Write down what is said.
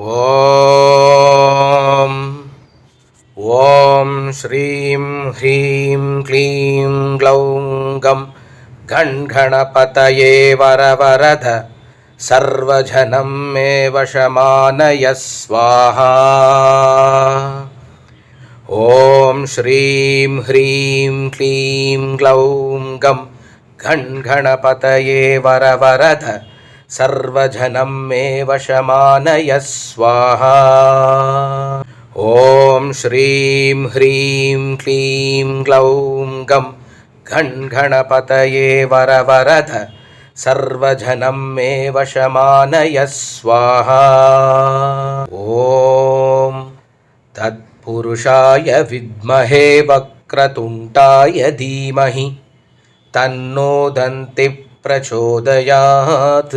ॐ ॐ श्रीं ह्रीं क्लीं ग्लौं गं गणगणपतये वरवरद सर्वजनं मे वशमानय स्वाहा। ॐ श्रीं ह्रीं क्लीं ग्लौं गं गणगणपतये वरवरद सर्वजनं मे वशमानय स्वाहा ॐ श्रीं ह्रीं क्लीं ग्लौं गं गणगणपतये वरवरद सर्वजनं मे वशमानय स्वाहा ॐ तत्पुरुषाय विद्महे वक्रतुण्डाय धीमहि तन्नो दन्ति प्रचोदयात्